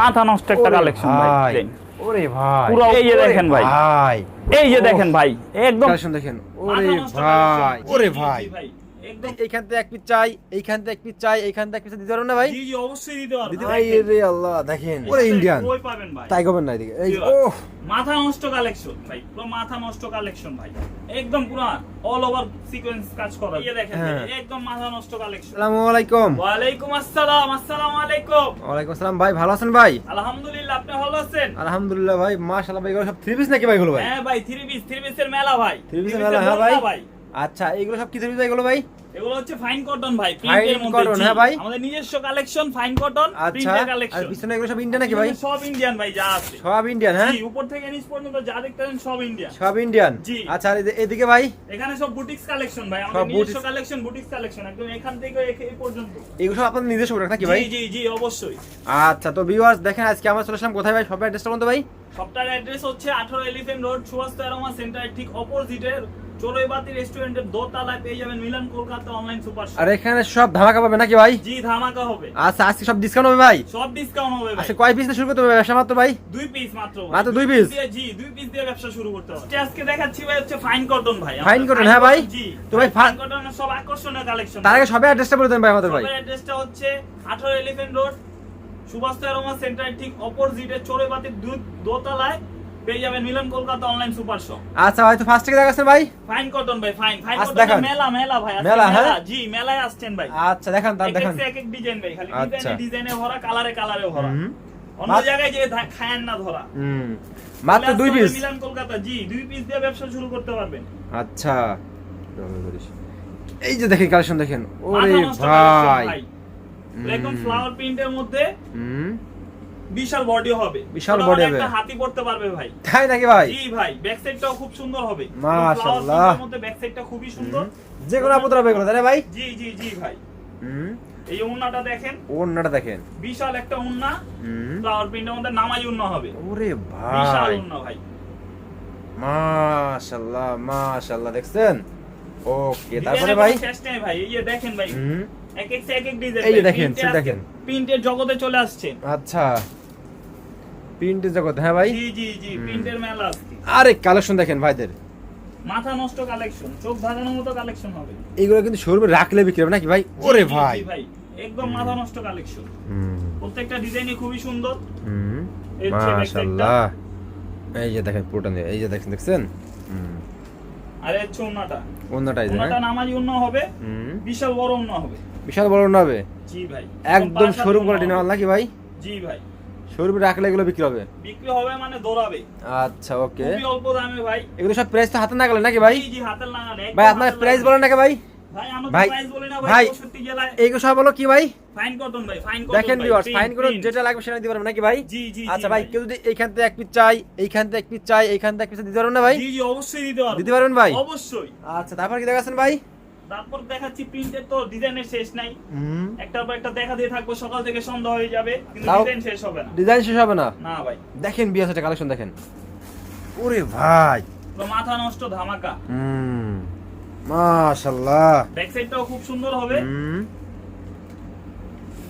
মাথা নষ্ট একটা কালেকশন ভাই ভাই, ওরে ভাই। পুরো এই যে দেখেন ভাই। ভাই। এই যে দেখেন ভাই একদম দেখেন। ওরে ভাই। ওরে ভাই। একদম। এইখান থেকে এক পিস চাই এইখান থেকে এক পিস চাই এইখান থেকে এক পিস দিতে পারবেন না ভাই? জি জি অবশ্যই দিতে পারব। দিতে ভাই রে আল্লাহ দেখেন। ওরে ইন্ডিয়ান ওই পাবেন ভাই? তাই করবেন না এদিকে। এই ও মাথা নষ্ট কালেকশন ভাই। পুরো মাথা নষ্ট কালেকশন ভাই। একদম পুরো অল ওভার সিকোয়েন্স কাজ করা। এই দেখেন হ্যাঁ। একদম মাথা নষ্ট কালেকশন আসসালামু আলাইকুম। ওয়ালাইকুম আসসালাম আসসালামু আলাইকুম। ওয়ালাইকুম আসসালাম ভাই ভালো আছেন ভাই? আলহামদুলিল্লাহ আপনি ভালো আছেন? আলহামদুলিল্লাহ ভাই মাশাআল্লাহ ভাই সব থ্রি পিস নাকি ভাই এগুলো ভাই? হ্যাঁ ভাই থ্রি পিস থ্রি পিসের মেলা ভাই। থ্রি পিসের মেলা হ্যাঁ ভাই? ভাই। আচ্ছা এগুলো সব কি পিস ভাই এগুলো ভাই? এগুলো হচ্ছে ফাইন কটন ভাই প্রিন্টের মধ্যে জি। হ্যাঁ ভাই। আমাদের নিজস্ব কালেকশন ফাইন কটন আচ্ছা প্রিন্টের আর কালেকশন পিছনে এগুলো সব ইন্ডিয়ান নাকি ভাই? সব ইন্ডিয়ান ভাই যা আছে। সব ইন্ডিয়ান হ্যাঁ? জি উপর থেকে নিচ পর্যন্ত যা দেখতেছেন সব ইন্ডিয়ান সব ইন্ডিয়ান জি। আচ্ছা আর এদিকে ভাই? এখানে সব বুটিক্স কালেকশন ভাই আমাদের নিজস্ব কালেকশন বুটিক্স কালেকশন একদম এখান থেকে এই পর্যন্ত। এগুলো সব আপনাদের নিজস্ব প্রোডাক্ট নাকি ভাই? জি জি জি অবশ্যই। আচ্ছা তো ভিউয়ার্স দেখেন আজকে আমরা চলে আসলাম কোথায় ভাই? সব অ্যাড্রেসটা বলতো ভাই। সবটার অ্যাড্রেস হচ্ছে 18 elephant road Subhash aroma centre ঠিক অপোজিটে চড়ুইবাতি রেস্টুরেন্টের দোতলায় পেয়ে যাবেন মিলন কলকাতা অনলাইন সুপার আর এখানে সব ধামাকা পাবে নাকি ভাই? জি ধামাকা হবে। আচ্ছা আজকে সব ডিসকাউন্ট হবে ভাই? সব ডিসকাউন্ট হবে আচ্ছা কয় পিস শুরু করতে হবে ব্যবসা মাত্র ভাই? দুই পিস মাত্র মাত্র দুই? দিয়ে- জি দুই পিস দিয়ে ব্যবসা শুরু করতে হবে। আজকে দেখাচ্ছি ভাই হচ্ছে ফাইন কটন ভাই। Fine আমাদের হ্যাঁ ভাই? জি। তো ভাই ফাইন সব আকর্ষণীয় কালেকশন তার আগে সবে অ্যাড্রেসটা বলে দেন ভাই আমাদের ভাই। অ্যাড্রেসটা হচ্ছে 18 এলিফ্যান্ট রোড সুভাষ সেন্টার ঠিক অপোজিটে চড়ুইবাতির দোতলায় পেয়ে যাবেন Milan Kolkata online super shop আচ্ছা ফার্স্ট থেকে দেখাচ্ছেন ভাই? ফাইন কটন ভাই ফাইন ফাইন কটন মেলা মেলা ভাই মেলা, হ্যাঁ? জি মেলায় আসছেন ভাই। আচ্ছা দেখান তার দেখান। এক এক ডিজাইন ভাই খালি আচ্ছা। ডিজাইনে ডিজাইনে ভরা কালারে কালারে ভরা। অন্য জায়গায় যে খায়েন না ধরা। হুম। মাত্র দুই পিস মিলান কলকাতা। জি দুই পিস দিয়ে ব্যবসা শুরু করতে পারবেন। আচ্ছা। এই যে দেখেন কালেকশন দেখেন। ওরে ভাই। ভাই। একদম ফ্লাওয়ার প্রিন্টের মধ্যে হুম। বিশাল বডি হবে। বিশাল মানে হবে। একটা হাতি পড়তে পারবে ভাই। তাই নাকি ভাই? জি ভাই ব্যাক সাইডটাও খুব সুন্দর হবে। মাশাআল্লাহ। মধ্যে ব্যাক সাইডটা খুবই সুন্দর। যে কোনো আপুতরা হবে এগুলো তাই ভাই? জি জি জি ভাই। হুম। এই ওন্নাটা দেখেন। ওন্নাটা দেখেন। বিশাল একটা হুম। ফ্লাওয়ার প্রিন্টের মধ্যে নামাজ উন্না হবে। ওরে বিশাল উন্না ভাই। মাশাআল্লাহ মাশাআল্লাহ দেখছেন? ওকে তারপরে ভাই? শেষ নেই ভাই। এই দেখেন ভাই। হুম। এক এক এক এক ডিজাইন এই দেখেন, দেখেন। প্রিন্টের জগতে চলে আসছে। আচ্ছা। প্রিন্টের জগৎ হ্যাঁ ভাই? জি জি জি প্রিন্টের মেলা আজকে। আরে কালেকশন দেখেন ভাইদের। মাথা নষ্ট কালেকশন চোখ মতো কালেকশন হবে। এগুলো কিন্তু শোরুমে রাখলে বিক্রি হবে নাকি ভাই? ওরে ভাই। ভাই একদম মাথা নষ্ট কালেকশন। প্রত্যেকটা ডিজাইনই খুবই সুন্দর। হুম। এই মাশাআল্লাহ। এই যে দেখেন পুরোটা এই যে দেখেন দেখছেন? আর এই যে উন্নাটা হ্যাঁ? নামাজি উন্না হবে বিশাল বড় উন্না হবে। বিশাল বড় না হবে? জি ভাই। একদম শোরুম কোয়ালিটি না নাকি ভাই? জি ভাই। শোরুমে রাখলে এগুলো বিক্রি হবে? বিক্রি হবে মানে দৌড়াবে। আচ্ছা ওকে। খুবই অল্প দামে ভাই। এগুলো সব প্রাইস তো হাতে না গেলে নাকি ভাই? জি লাগানো ভাই আপনার প্রাইস বলেন নাকি ভাই? ভাই ভাই, প্রাইস বলি না ভাই, ভাই 64 জেলায়। এইগুলো সব হলো কি ভাই? ফাইন কটন ভাই ফাইন কটন দেখেন ভিউয়ার্স ফাইন করে যেটা লাগবে সেটা দিতে পারবেন নাকি ভাই? জি জি আচ্ছা ভাই কেউ যদি এইখান থেকে এক পিস চাই এইখান থেকে এক পিস চাই এইখান থেকে এক পিস দিতে পারবেন না ভাই? জি জি অবশ্যই দিতে পারব। দিতে পারবেন ভাই? অবশ্যই। আচ্ছা তারপর কি দেখাচ্ছেন ভাই? তারপর দেখাচ্ছি প্রিন্টের তো ডিজাইনের শেষ নাই। একটার পর একটা দেখা দিয়ে থাকব সকাল থেকে সন্ধ্যা হয়ে যাবে কিন্তু ডিজাইন শেষ হবে না। ডিজাইন শেষ হবে না? না ভাই। দেখেন বিয়াস একটা কালেকশন দেখেন। ওরে ভাই। তো মাথা নষ্ট ধামাকা। হুম। মাশাআল্লাহ। ব্যাক সাইডটাও খুব সুন্দর হবে। হুম।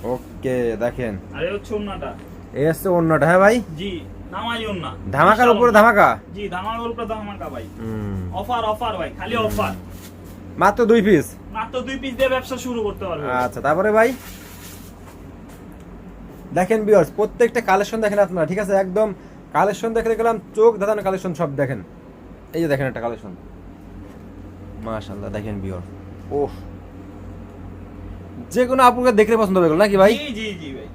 ওকে দেখেন। আরে হচ্ছে উন্নাটা এই হচ্ছে অন্যটা হ্যাঁ ভাই? জি নামাই উন্না ধামাকার উপরে ধামাকা? জি ধামাকার উপরে ধামাকা ভাই। হুম। অফার অফার ভাই খালি অফার মাত্র দুই পিস মাত্র দুই পিস দিয়ে ব্যবসা শুরু করতে পারবে। আচ্ছা তারপরে ভাই? দেখেন বিয়ার্স প্রত্যেকটা কালেকশন দেখেন আপনারা ঠিক আছে? একদম কালেকশন দেখে গেলাম চোখ ধাঁধানো কালেকশন সব দেখেন। এই যে দেখেন একটা কালেকশন মাশাআল্লাহ দেখেন বিয়ার ওহ। যে কোনো আপুকে দেখলে পছন্দ হবে নাকি ভাই? জি জি জি ভাই।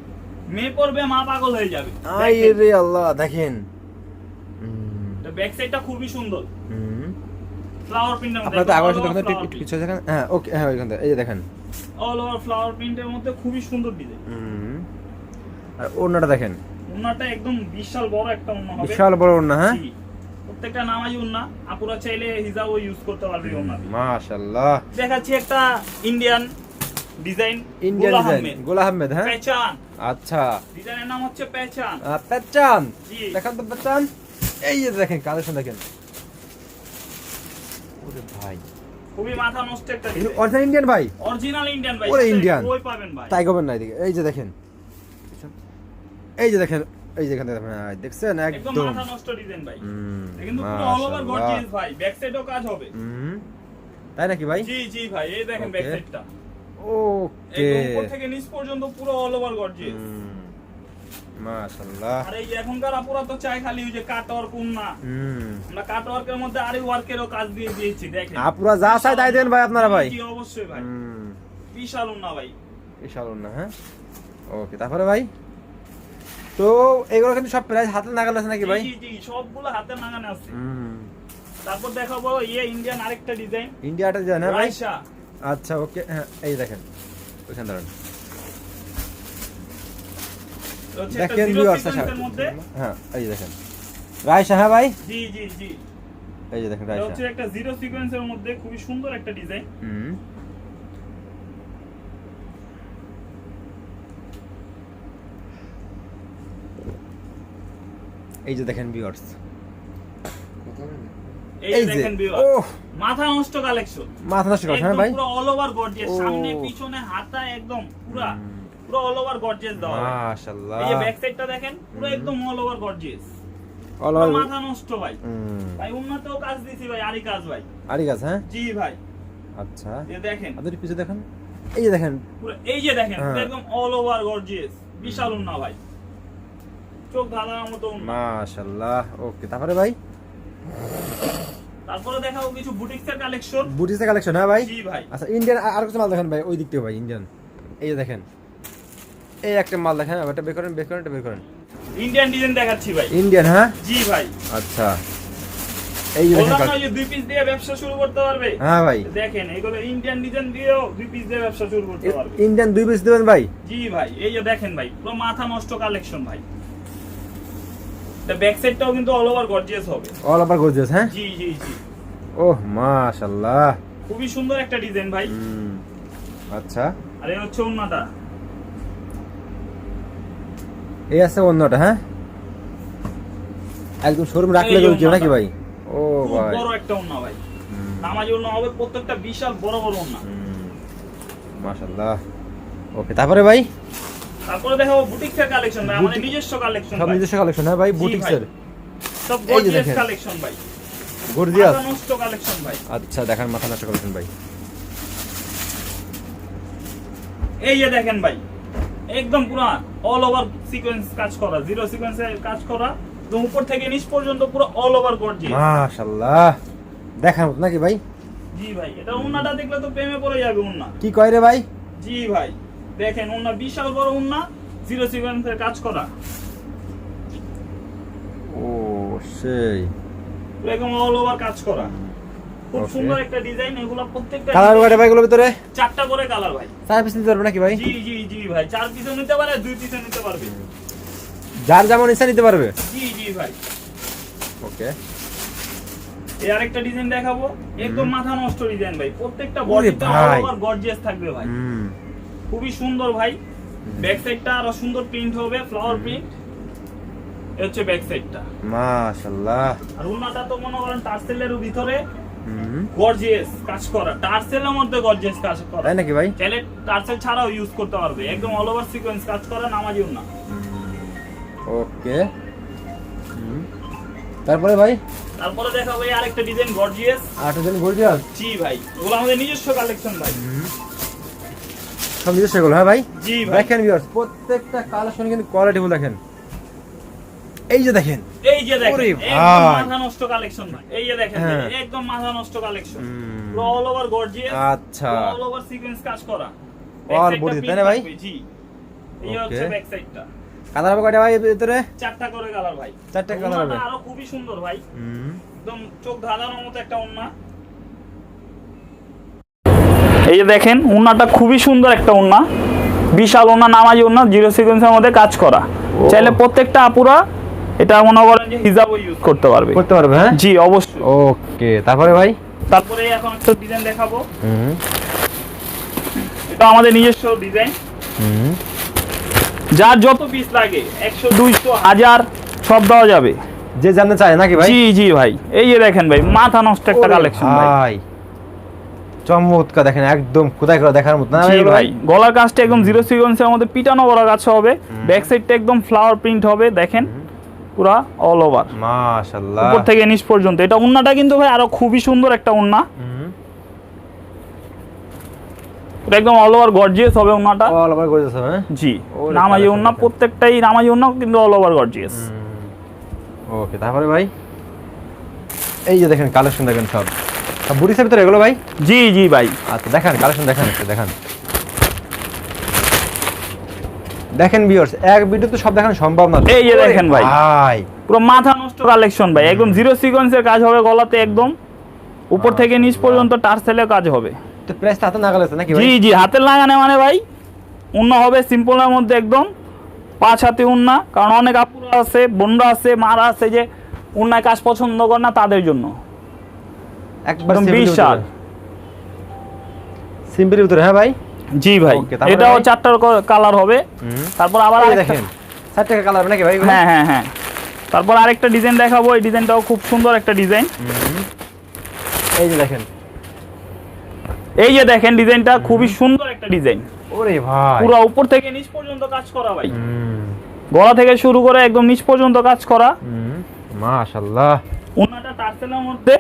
মেয়ে পড়বে মা পাগল হয়ে যাবে। আই রে আল্লাহ দেখেন। ব্যাক সাইডটা খুবই সুন্দর। হুম। ফ্লাওয়ার আপনারা তো দেখেন তো একটু দেখেন হ্যাঁ ওকে হ্যাঁ ওইখান থেকে এই যে দেখেন। অল ওভার ফ্লাওয়ার প্রিন্টের মধ্যে খুবই সুন্দর ডিজাইন আর ওড়নাটা দেখেন। উন্নাটা একদম বিশাল বড় একটা উন্না হবে। বিশাল বড় ওড়না হ্যাঁ? প্রত্যেকটা নামাজি উন্না আপুরা চাইলে হিজাবও ইউজ করতে পারবে এই মাশাআল্লাহ। দেখাচ্ছি একটা ইন্ডিয়ান ডিজাইন ইন্ডিয়ান ডিজাইন গোলা আহমেদ। হ্যাঁ? পেচান। আচ্ছা। ডিজাইনের নাম হচ্ছে পেচান। দেখান তো পেচান। এই যে দেখেন কালেকশন দেখেন। ভাই। খুবই মাথা নষ্ট একটা অরিজিনাল ইন্ডিয়ান ভাই? অরিজিনাল ইন্ডিয়ান ভাই ওরে Indian। ওই পাবেন ভাই? তাই করবেন না এদিকে। এই যে দেখেন। এই যে দেখেন এই যে এখানে দেখেন, হ্যাঁ, দেখছেন? একদম মাথা নষ্ট ডিজাইন ভাই। কিন্তু পুরো অল ওভার। গর্জিয়াস ভাই ব্যাক সাইডেও কাজ হবে। তাই নাকি ভাই? জি জি ভাই এই দেখেন ব্যাক সাইডটা ওকে একদম উপর থেকে নিচ পর্যন্ত পুরো অল ওভার গর্জিয়াস মাশাআল্লাহ। আর এই এখনকার আপুরা তো চাই খালি ওই যে কাট ওয়ার্ক না হুম। আমরা কাট ওয়ার্কের মধ্যে আরি ওয়ার্কেরও কাজ দিয়ে দিয়েছি দেখেন। আপুরা যা চাই তাই দেন ভাই আপনারা ভাই। জি অবশ্যই ভাই। হুম। বিশাল না ভাই। বিশাল না হ্যাঁ? ওকে তারপরে ভাই? তো এগুলো কিন্তু সব প্রাইস হাতে নাগাল আছে নাকি ভাই? জি জি সবগুলো হাতে নাগানে আছে। হুম। তারপর দেখাবো ইয়ে ইন্ডিয়ান আরেকটা ডিজাইন ইন্ডিয়াটা হ্যাঁ ভাই? রাইসা। আচ্ছা ওকে হ্যাঁ এই দেখেন ওইখানে দাঁড়ান দেখেন ভিউয়ার্স হ্যাঁ এই যে দেখেন। রায়শা হ্যাঁ ভাই? জি জি জি। এই যে দেখেন এটা রায়শা হচ্ছে একটা জিরো সিকোয়েন্সের মধ্যে খুবই সুন্দর একটা ডিজাইন হুম। এই যে দেখেন ভিউয়ার্স এই যে দেখেন ও মাথা নষ্ট কালেকশন মাথা নষ্ট হ্যাঁ ভাই? পুরো অল ওভার গর্জিয়াস সামনে পিছনে হাতা একদম পুরো। পুরো অল ওভার গর্জিয়াস হবে। মাশাআল্লাহ। এই যে ব্যাক সাইডটা দেখেন পুরো একদম অল ওভার গর্জিয়াস অল মাথা নষ্ট ভাই। ভাই উন্নতেও কাজ দিছি ভাই আরি কাজ ভাই। আরে গাছ হ্যাঁ? জি ভাই। আচ্ছা। এই দেখেন। আপনাদের পিছে দেখেন। এই যে দেখেন। পুরো এই যে দেখেন হ্যাঁ। একদম অল ওভার গর্জিয়াস বিশাল উন্না ভাই। চোখ ধাঁধার মতো মাশাআল্লাহ। ওকে তারপরে ভাই? তারপরে দেখাবো কিছু বুটিক্সের কালেকশন বুটিসের কালেকশন হ্যাঁ ভাই? জি ভাই। আচ্ছা ইন্ডিয়ান আর কিছু মাল দেখেন ভাই ওই দিক থেকে ভাই ইন্ডিয়ান এই যে দেখেন। এই একটা মাল দেখেন এটা বের করেন বের করেন এটা বের করেন। ইন্ডিয়ান ডিজাইন দেখাচ্ছি ভাই। ইন্ডিয়ান হ্যাঁ? জি ভাই। আচ্ছা। এই যে দেখেন দুই পিস দিয়ে ব্যবসা শুরু করতে পারবে? হ্যাঁ ভাই। দেখেন এগুলো ইন্ডিয়ান ডিজাইন দিয়েও দুই পিস দিয়ে ব্যবসা শুরু করতে পারবে। ইন্ডিয়ান দুই পিস দেবেন ভাই? জি ভাই এই যে দেখেন ভাই পুরো মাথা নষ্ট কালেকশন ভাই। ব্যাক সাইডটাও কিন্তু অল ওভার গর্জিয়াস হবে। অল ওভার গর্জিয়াস হ্যাঁ? জি জি জি। ওহ মাশাআল্লাহ খুবই সুন্দর একটা ডিজাইন ভাই। আচ্ছা। আর হচ্ছে উন্নাটা এই আছে অন্যটা হ্যাঁ? একদম শোরুম রাখলে কেউ নাকি ভাই? ও ভাই। বড় একটা উন্না ভাই। নামাজি উন্না হবে প্রত্যেকটা বিশাল বড় বড় হুম। মাশাআল্লাহ। ওকে তারপরে ভাই? তারপরে দেখাবো বুটিক্সের কালেকশন ভাই আমাদের নিজস্ব কালেকশন সব নিজস্ব কালেকশন হ্যাঁ ভাই জি বুটিক্সের সব গর্জিয়াস কালেকশন ভাই। গর্জিয়াস নষ্ট কালেকশন ভাই। আচ্ছা দেখেন মাথা নষ্ট কালেকশন ভাই। এই যে দেখেন ভাই। একদম পুরো অল ওভার সিকোয়েন্স কাজ করা জিরো সিকোয়েন্সে কাজ করা এবং উপর থেকে নিচ পর্যন্ত পুরো অল ওভার গর্জিয়াস মাশাআল্লাহ দেখার মতো নাকি ভাই? জি ভাই এটা উন্নাটা দেখলে তো প্রেমে পড়ে যাবে উন্না। কি কয় রে ভাই? জি ভাই দেখেন উন্না বিশাল বড় উন্না জিরো সিকোয়েন্সের কাজ করা। ও সেই। এরকম অল ওভার কাজ করা। খুব সুন্দর একটা ডিজাইন এগুলো প্রত্যেকটা কালার কয়টা ভাই এগুলোর ভিতরে? চারটা করে কালার ভাই। চার পিস নিতে পারবে নাকি ভাই? জি জি জি ভাই চার পিসও নিতে পারে দুই পিসও নিতে পারবে। যার যেমন ইচ্ছা নিতে পারবে। জি জি ভাই। ওকে এই আরেকটা ডিজাইন দেখাবো। একদম মাথা নষ্ট ডিজাইন ভাই প্রত্যেকটা বডিটা। ওভার গর্জিয়াস থাকবে ভাই। খুবই সুন্দর ভাই। ব্যাক সাইডটা আরও সুন্দর প্রিন্ট হবে ফ্লাওয়ার প্রিন্ট এই হচ্ছে ব্যাক সাইডটা মাশাআল্লাহ। আর উন্নাটা তো মনে করেন টার্সেলের ভিতরে। গর্জিয়াস কাজ করা। টার্সেলের মধ্যে গর্জিয়াস কাজ করা। তাই নাকি ভাই? চাইলে টার্সেল ছাড়াও ইউজ করতে পারবে। একদম অল ওভার সিকোয়েন্স কাজ করা নামাজি উন্না। ওকে তারপরে ভাই? তারপরে দেখাবো এই আরেকটা ডিজাইন গর্জিয়াস আট জন গর্জিয়াস জি ভাই। ওগুলো আমাদের নিজস্ব কালেকশন ভাই। সব নিজস্ব এগুলো হ্যাঁ ভাই? জি ভাই। দেখেন ভিউয়ার্স প্রত্যেকটা কালেকশন কিন্তু কোয়ালিটিফুল দেখেন। এই যে দেখেন। এই যে দেখেন মাথা নষ্ট কালেকশন এই যে দেখেন হ্যাঁ। একদম মাথা নষ্ট কালেকশন পুরো অল ওভার গর্জিয়াস আচ্ছা। অল ওভার সিকোয়েন্স কাজ করা। Print তাই না ভাই? জি। এই হচ্ছে ব্যাক সাইডটা কালার হবে কয়টা ভাই ভিতরে চারটা করে কালার ভাই। চারটা colour হবে। আরও খুবই সুন্দর ভাই। একদম চোখ ধাঁধানোর মতো একটা ওন্না এই যে দেখেন ওন্নাটা খুবই সুন্দর একটা ওন্না বিশাল ওন্না নামাজি ওন্না জিরো সিকোয়েন্সের মধ্যে কাজ করা। চাইলে প্রত্যেকটা আপুরা এটা মনে করেন যে হিজাবও ইউজ করতে পারবে। করতে পারবে হ্যাঁ? জি অবশ্যই। ওকে তারপরে ভাই? তারপরে এখন একটা ডিজাইন দেখাবো। হুম। এটা আমাদের নিজস্ব ডিজাইন হুম। যার যত পিস লাগে একশো দুইশো হাজার সব দেওয়া যাবে। যে জানতে চায় নাকি ভাই? জি জি ভাই। এই যে দেখেন ভাই মাথা নষ্ট একটা কালেকশন ভাই। চমৎকার দেখেন একদম কোথায় করে দেখার মতো। না ভাই গলার কাজটা একদম জিরো সিকোয়েন্সের মধ্যে পিটানো গলা কাজ হবে। ব্যাক সাইডটা একদম ফ্লাওয়ার প্রিন্ট হবে দেখেন। পুরা অল ওভার মাশাআল্লাহ। উপর থেকে নিচ পর্যন্ত। এটা উন্নাটা কিন্তু ভাই আরও খুবই সুন্দর একটা উন্না। এটা একদম অল ওভার গর্জিয়াস হবে উন্নাটা। অল ওভার করে দিয়েছে হ্যাঁ? জি। নামাজি উন্না। প্রত্যেকটাই নামাজি উন্না কিন্তু অল ওভার গর্জিয়াস ওকে তারপরে ভাই? এই যে দেখেন কালেকশন দেখেন সব। সব বুটিসের ভিতরে এগুলো ভাই? জি জি ভাই। আচ্ছা দেখান কালেকশন দেখান একটু দেখান। দেখেন ভিউয়ার্স এক ভিডিও তো সব দেখানো সম্ভব না। এই যে দেখেন ভাই। ভাই। পুরো মাথা নষ্ট কালেকশন ভাই একদম জিরো সিকোয়েন্সের কাজ হবে গলাতে একদম। উপর থেকে নিচ পর্যন্ত টার্সেলের কাজ হবে। তো প্রাইসটা হাতে আছে নাকি ভাই? জি জি হাতের লাগানে মানে ভাই উন্না হবে সিম্পলের মধ্যে একদম। পাঁচ হাতে উন্না কারণ অনেক আপুরা আছে বোনরা আছে মারা আছে যে উন্নায় কাজ পছন্দ করে না তাদের জন্য। একদম বিশাল। সিম্পলের ভিতরে হ্যাঁ ভাই? জি ভাই এটাও চারটার কালার হবে। তারপর আবার আরেকটা- দেখেন টাকা কালার নাকি ভাই হ্যাঁ হ্যাঁ হ্যাঁ। তারপর আরেকটা ডিজাইন দেখাবো এই ডিজাইনটাও খুব সুন্দর একটা ডিজাইন এই যে দেখেন। এই যে দেখেন ডিজাইনটা খুবই সুন্দর একটা ডিজাইন ওরে ভাই। পুরো উপর থেকে নিচ পর্যন্ত কাজ করা ভাই। গলা থেকে শুরু করে একদম নিচ পর্যন্ত কাজ করা। মাশাআল্লাহ। উন্নাটা টার্সেলের মধ্যে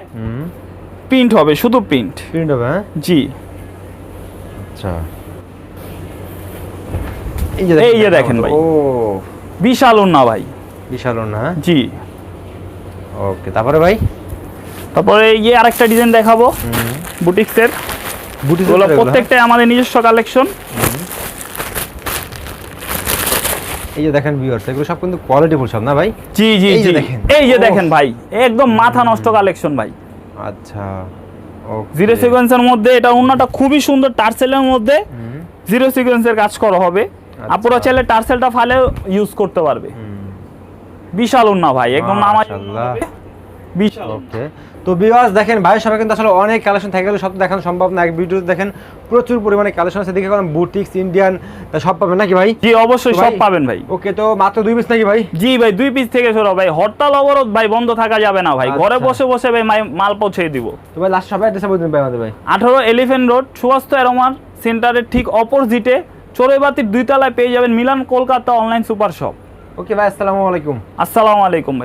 প্রিন্ট হবে শুধু প্রিন্ট প্রিন্ট হবে হ্যাঁ? জি। আচ্ছা। এই যে দেখেন ভাই। ও। বিশাল উন্না ভাই। বিশাল না হ্যাঁ জি। ওকে তারপরে ভাই? তারপরে এই আরেকটা ডিজাইন দেখাবো। বুটিক্সের। বুটি এগুলো প্রত্যেকটাই আমাদের নিজস্ব কালেকশন এই যে দেখেন ভিউয়ার্স এগুলো সব কিন্তু কোয়ালিটি ফুল সব না ভাই? জি জি জি। দেখেন। এই যে দেখেন ভাই একদম মাথা নষ্ট কালেকশন ভাই। আচ্ছা জিরো সিকোয়েন্সের মধ্যে এটা উন্নাটা খুবই সুন্দর টার্সেলের মধ্যে জিরো সিকোয়েন্সের কাজ করা হবে। আপুরা চাইলে টার্সেলটা ফালে ইউজ করতে পারবে। বিশাল উন্না ভাই একদম নামাজ বিশাল। ওকে। তো ভিউয়ার্স দেখেন ভাইয়ের সবাই কিন্তু আসলে অনেক কালেকশন থাকে গেলে সব দেখানো সম্ভব না। এক ভিডিওতে দেখেন প্রচুর পরিমাণে কালেকশন আছে। দেখে কারণ বুটিক্স ইন্ডিয়ান সব পাবেন নাকি ভাই? জি অবশ্যই সব পাবেন ভাই। ওকে তো মাত্র দুই পিস নাকি ভাই? জি ভাই দুই পিস থেকে শুরু ভাই। হরতাল অবরোধ ভাই বন্ধ থাকা যাবে না ভাই। ঘরে আচ্ছা। বসে বসে ভাই মাল পৌঁছে দিব। তো ভাই লাস্ট সবাই অ্যাড্রেসে বলতেন ভাই আমাদের ভাই। আঠারো এলিফেন্ট রোড সুয়াস্ত অ্যারোমার সেন্টারের ঠিক অপোজিটে চোরেবাতির দুই তলায় পেয়ে যাবেন Milan Kolkata online super shop. Okay ভাই আসসালামু আলাইকুম। আসসালামু আলাইকুম ভাই।